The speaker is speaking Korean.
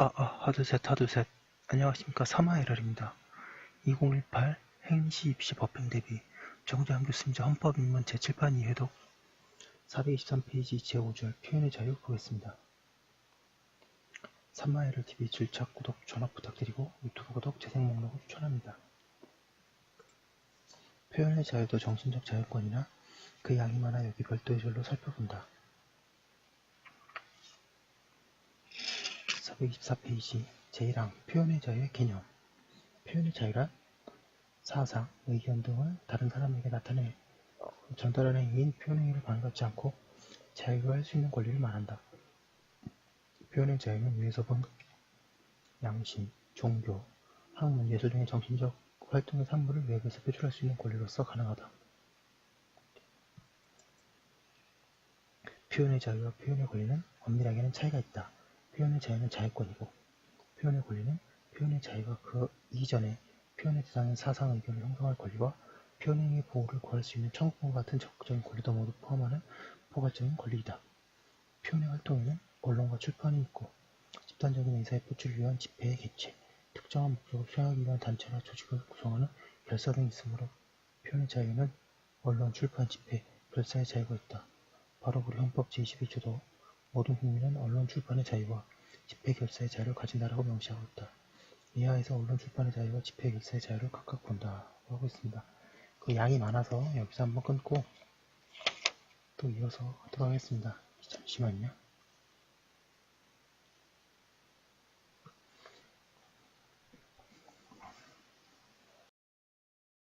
아, 아, 하드셋, 하드셋. 안녕하십니까. 사마에럴입니다. 2018 행시 입시 법행 대비 정재환 교수님자 헌법입문 제7판 2회독 423페이지 제5절 표현의 자유 보겠습니다. 사마에럴 TV 줄착 구독 전업 부탁드리고 유튜브 구독 재생 목록을 추천합니다. 표현의 자유도 정신적 자유권이나 그 양이 많아 여기 별도의 절로 살펴본다. 424페이지 제1항 표현의 자유의 개념 표현의 자유란 사상, 의견 등을 다른 사람에게 나타내 전달하는 행위인 표현행위를 방해받지 않고 자유로 할수 있는 권리를 말한다. 표현의 자유는 위에서 본 양심, 종교, 학문, 예술 등의 정신적 활동의 산물을 외부에서 표출할 수 있는 권리로서 가능하다. 표현의 자유와 표현의 권리는 엄밀하게는 차이가 있다. 표현의 자유는 자유권이고 표현의 권리는 표현의 자유가 그 이전에 표현의 대상인 사상 의견을 형성할 권리와 표현행위 보호를 구할 수 있는 청구권과 같은 적극적인 권리도 모두 포함하는 포괄적인 권리이다. 표현의 활동에는 언론과 출판이 있고 집단적인 의사의 표출을 위한 집회의 개최, 특정한 목적을 수행하기 위한 단체나 조직을 구성하는 결사 등이 있으므로 표현의 자유는 언론, 출판, 집회, 결사의 자유가 있다. 바로 우리 헌법 제21조도 모든 국민은 언론 출판의 자유와 집회 결사의 자유를 가진다라고 명시하고 있다. 이하에서 언론 출판의 자유와 집회 결사의 자유를 각각 본다고 하고 있습니다. 그 양이 많아서 여기서 한번 끊고 또 이어서 하도록 하겠습니다. 잠시만요.